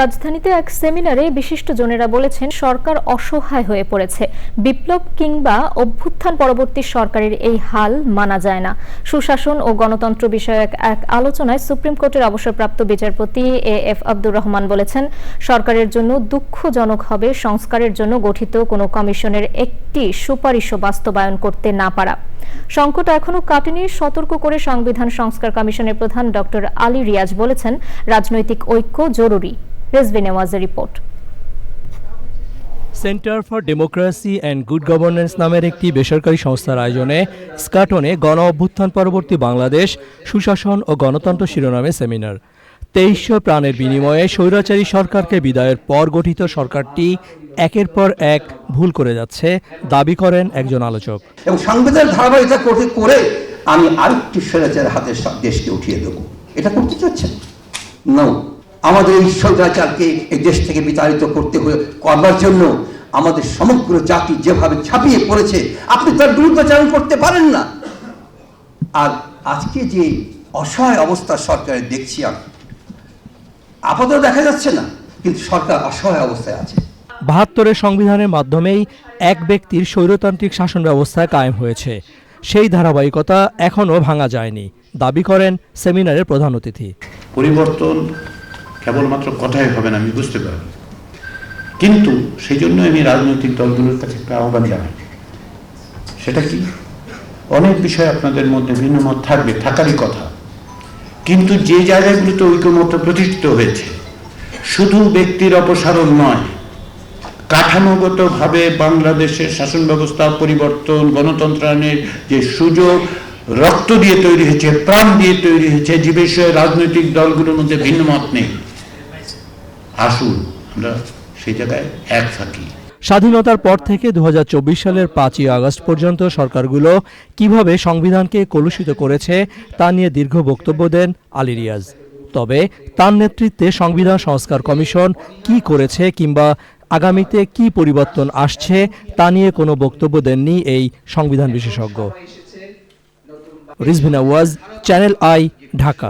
রাজধানীতে এক সেমিনারে বিশিষ্ট জনেরা বলেছেন, সরকার অসহায় হয়ে পড়েছে। বিপ্লব কিংবা অভ্যুত্থান পরবর্তী সরকারের এই হাল মানা যায় না। সুশাসন ও গণতন্ত্র বিষয়ক এক আলোচনায় সুপ্রিম কোর্টের অবসরপ্রাপ্ত বিচারপতি এ এফ আব্দুর রহমান বলেছেন, সরকারের জন্য দুঃখজনক হবে সংস্কারের জন্য গঠিত কোনো কমিশনের একটি সুপারিশও বাস্তবায়ন করতে না পারা। সংকট এখনও কাটেনি, সতর্ক করে সংবিধান সংস্কার কমিশনের প্রধান ডক্টর আলী রিয়াজ বলেছেন, রাজনৈতিক ঐক্য জরুরি। নেওয়াজের report. Centre for democracy and good governance নামের একটি বেসরকারি সংস্থার আয়োজনে স্কাটনে গণ অভ্যুত্থান পরবর্তী বাংলাদেশ সুশাসন ও গণতন্ত্র শিরোনামে সেমিনার। তেইশশো প্রাণের বিনিময়ে স্বৈরাচারী সরকারকে বিদায়ের পর গঠিত সরকারটি একের পর এক ভুল করে যাচ্ছে দাবি করেন একজন আলোচক। এবং সংবিধান ধারাবাহিকতা করতে করে আমি আরেকটি স্বৈরাচারের হাতে দেশকে উঠিয়ে দেবো। এটা করতে চাচ্ছেন? নো আমাদের এই স্বৈরাচারকে এই দেশ থেকে বিতাড়িত করতে হয়ে করবার জন্য আমাদের সমগ্র জাতি যেভাবে ছাপিয়ে পড়েছে আপনি তার বিরুদ্ধাচারণ করতে পারেন না। আর আজকে যে অসহায় অবস্থা সরকারের দেখছি আমি আপাতত দেখা যাচ্ছে না কিন্তু সরকার অসহায় অবস্থায় আছে। বাহাত্তরের সংবিধানের মাধ্যমেই এক ব্যক্তির স্বৈরতান্ত্রিক শাসন ব্যবস্থায় কায়েম হয়েছে। সেই ধারাবাহিকতা এখনও ভাঙা যায়নি দাবি করেন সেমিনারের প্রধান অতিথি। পরিবর্তন কেবলমাত্র কথাই হবে না, আমি বুঝতে পারি কিন্তু সেই জন্য আমি রাজনৈতিক দলগুলোর কাছে একটা আহ্বান জানাই। সেটা কি? অনেক বিষয় আপনাদের মধ্যে ভিন্নমত থাকবে, থাকারই কথা। কিন্তু যে জায়গাগুলোতে ঐক্যমত প্রতিষ্ঠিত হয়েছে, শুধু ব্যক্তির অপসারণ নয়, কাঠামোগতভাবে বাংলাদেশের শাসন ব্যবস্থা পরিবর্তন গণতন্ত্রায়নের যে সুযোগ, রক্ত দিয়ে তৈরি হয়েছে, প্রাণ দিয়ে তৈরি হয়েছে, যে বিষয়ে রাজনৈতিক দলগুলোর মধ্যে ভিন্ন মত নেই। আসুন, আমরা সেই জায়গায় এক থাকি। স্বাধীনতার পর থেকে দু হাজার চব্বিশ সালের পাঁচই আগস্ট পর্যন্ত সরকারগুলো কীভাবে সংবিধানকে কলুষিত করেছে তা নিয়ে দীর্ঘ বক্তব্য দেন আলী রিয়াজ। তবে তার নেতৃত্বে সংবিধান সংস্কার কমিশন কি করেছে কিংবা আগামীতে কি পরিবর্তন আসছে তা নিয়ে কোনো বক্তব্য দেননি এই সংবিধান বিশেষজ্ঞ। রিজভিনা ওয়াজ, চ্যানেল আই, ঢাকা।